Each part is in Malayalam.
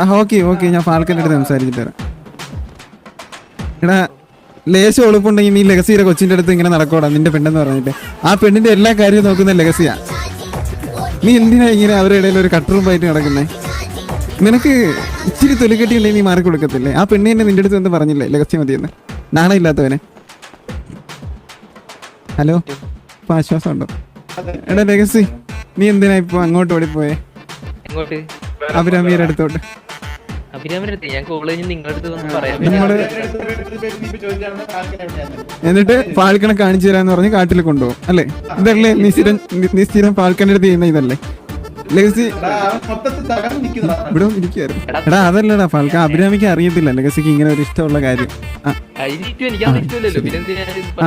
ആ ഓക്കെ ഓക്കെ ഞാൻ ഫാൽക്കന്റെ അടുത്ത് സംസാരിച്ചിട്ട് തരാം എടാ ലേശം എളുപ്പമുണ്ടെങ്കിൽ നീ ലഗസിയുടെ കൊച്ചിന്റെ അടുത്ത് ഇങ്ങനെ നടക്കോടാ നിന്റെ പെണ്ണെന്ന് പറഞ്ഞിട്ട്. ആ പെണ്ണിന്റെ എല്ലാ കാര്യവും നോക്കുന്ന ലഗസിയാ. നീ എന്തിനാ ഇങ്ങനെ അവരുടെ ഇടയിൽ ഒരു കട്ടറുമ്പായിട്ട് നടക്കുന്നേ? നിനക്ക് ഇച്ചിരി തൊലിക്കെട്ടിയില്ലേ നീ മാറി കൊടുക്കത്തില്ലേ? ആ പെണ്ണി തന്നെ നിന്റെ അടുത്ത് എന്ത് പറഞ്ഞില്ലേ ലഗസി മതിയെന്ന്? നാണയില്ലാത്തവനെ ഹലോ ഇപ്പൊ ആശ്വാസം ഉണ്ടോ എടാ ലഗസി നീ എന്തിനാ ഇപ്പൊ അങ്ങോട്ട് ഓടിപ്പോയേ? അഭിരാമിയുടെ അടുത്തോട്ട്. അഭിരാമിന്റെ അടുത്ത് ഞാൻ കോളേജിൽ നിങ്ങളുടെ അടുത്ത് വന്ന് പറയാം. നമ്മൾ എന്നിട്ട് പാൽക്കണ കാണിച്ചു തരാന്ന് പറഞ്ഞ് കാട്ടിൽ കൊണ്ടുപോകും അല്ലേ? ഇതല്ലേ നീ സ്ഥിരം നീ- സ്ഥിരം ഫാൽക്കന്റെ അടുത്ത് ചെയ്യുന്ന ഇതല്ലേ? ലഗസി ഇവിടെ ഇരിക്കുവായിരുന്നു. എടാ അതല്ലടാ ഫാൽക്ക അഭിരാമിക്ക് അറിയത്തില്ല ലഗസിക്ക് ഇങ്ങനെ ഒരു ഇഷ്ടമുള്ള കാര്യം.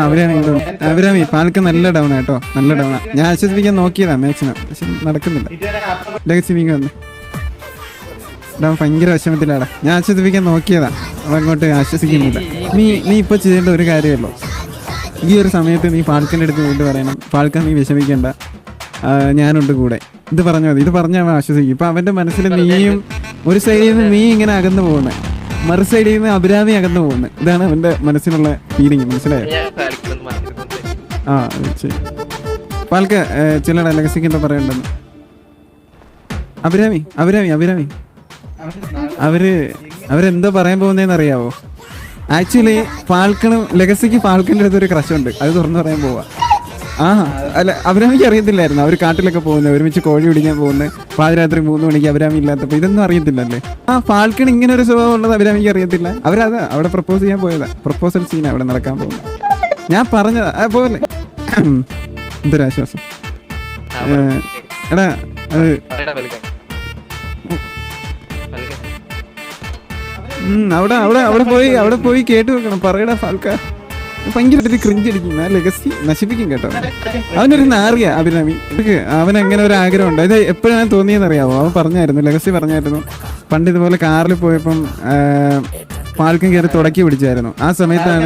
അഭിരാമി അഭിരാമി ഫാൽക്ക നല്ല ഡൗൺ ആട്ടോ നല്ല ഡൗൺ ഞാൻ ആശ്വസിപ്പിക്കാൻ നോക്കിയതാ മാക്സിമം പക്ഷെ നടക്കുന്നില്ല. ലഗസി നീങ്ങ വന്ന്. ഡാ ഭയങ്കര വിഷമത്തിലാടാ ഞാൻ ആശ്വസിപ്പിക്കാൻ നോക്കിയതാ. അതങ്ങോട്ട് ആശ്വസിക്കുന്നില്ല. നീ നീ ഇപ്പോൾ ചെയ്യേണ്ട ഒരു കാര്യമല്ലോ ഈ ഒരു സമയത്ത് നീ പാൽക്കന്റെ അടുത്ത് പോയിട്ട് പറയണം. പാൽക്കൻ നീ വിഷമിക്കേണ്ട. ഞാനുണ്ട് കൂടെ. ഇത് പറഞ്ഞാൽ മതി. ഇത് പറഞ്ഞാൽ അവൻ ആശ്വസിക്കും. ഇപ്പം അവന്റെ മനസ്സിൽ നീയും ഒരു സൈഡിൽ നിന്ന് നീ ഇങ്ങനെ അകന്നു പോകുന്നത് മറു സൈഡിൽ നിന്ന് അഭിരാമി അകന്നു പോകുന്നത് ഇതാണ് അവന്റെ മനസ്സിലുള്ള ഫീലിംഗ് മനസ്സിലായോ? ഞാൻ ആ ശരി. പാൽക്ക ചില ലെഗസിക്ക് എന്താ പറയണ്ടെന്ന്. അഭിരാമി അഭിരാമി അഭിരാമി. അവർ അവരെന്താ പറയാൻ പോകുന്നതെന്ന് അറിയാവോ? ആക്ച്വലി ഫാൽക്കണ് ലെഗസിക്ക് ഫാൽക്കന്റെ അടുത്ത് ഒരു ക്രഷ് ഉണ്ട്. അത് തുറന്നു പറയാൻ പോവാ. ആ അല്ല അഭിരാമിക്ക് അറിയത്തില്ലായിരുന്നു. അവർ കാട്ടിലൊക്കെ പോകുന്നത് ഒരുമിച്ച് കോഴി പിടിക്കാൻ പോകുന്നത് പാതിരാത്രി മൂന്ന് മണിക്ക് അവരാമി ഇല്ലാത്തപ്പോൾ ഇതൊന്നും അറിയത്തില്ലല്ലേ? ആ ഫാൽക്കൺ ഇങ്ങനെ ഒരു സ്വഭാവം ഉള്ളത് അവരാമിക്ക് അറിയത്തില്ല. അവരത് അവിടെ പ്രപ്പോസ് ചെയ്യാൻ പോയതാ. പ്രപ്പോസൽ സീൻ അവിടെ നടക്കാൻ പോകുന്നത് ഞാൻ പറഞ്ഞതാ പോലെ. എന്തൊരാശ്വാസം. എടാ അത് അവിടെ അവിടെ അവിടെ പോയി അവിടെ പോയി കേട്ട് വെക്കണം. പറയടാ ഫാൽക്ക. ഭയങ്കര ക്രിഞ്ച് അടിക്കും. ആ ലെഗസി നശിപ്പിക്കും കേട്ടോ. അവനൊരു നാറിയ അഭിരാമി. അവൻ അങ്ങനെ ഒരു ആഗ്രഹം ഉണ്ട് അതായത് എപ്പോഴാണ് തോന്നിയെന്ന് അറിയാമോ അവൻ പറഞ്ഞായിരുന്നു ലെഗസി പറഞ്ഞായിരുന്നു. പണ്ട് ഇതുപോലെ കാറിൽ പോയപ്പം പാൽക്കും കയറി തുടക്കി പിടിച്ചായിരുന്നു. ആ സമയത്താണ്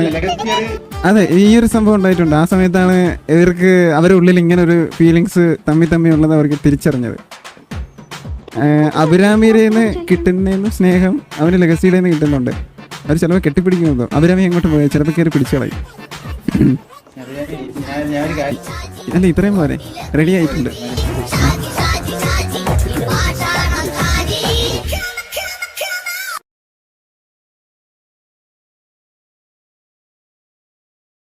അതെ ഈ ഒരു സംഭവം ഉണ്ടായിട്ടുണ്ട്. ആ സമയത്താണ് ഇവർക്ക് അവരുടെ ഉള്ളിൽ ഇങ്ങനെ ഒരു ഫീലിങ്സ് തമ്മി തമ്മി ഉള്ളത് അവർക്ക് തിരിച്ചറിഞ്ഞത്. അഭിരാമിയിൽ നിന്ന് സ്നേഹം അവന്റെ ലെഗസിയിൽ നിന്ന് കിട്ടുന്നുണ്ട്. അവർ ചിലപ്പോൾ കെട്ടിപ്പിടിക്കുന്നു അഭിരാമി എങ്ങോട്ട് പോയത് ചിലപ്പോൾ കയറി പിടിച്ചു കളയും. അല്ല ഇത്രയും പോരെ. റെഡി ആയിട്ടുണ്ട്.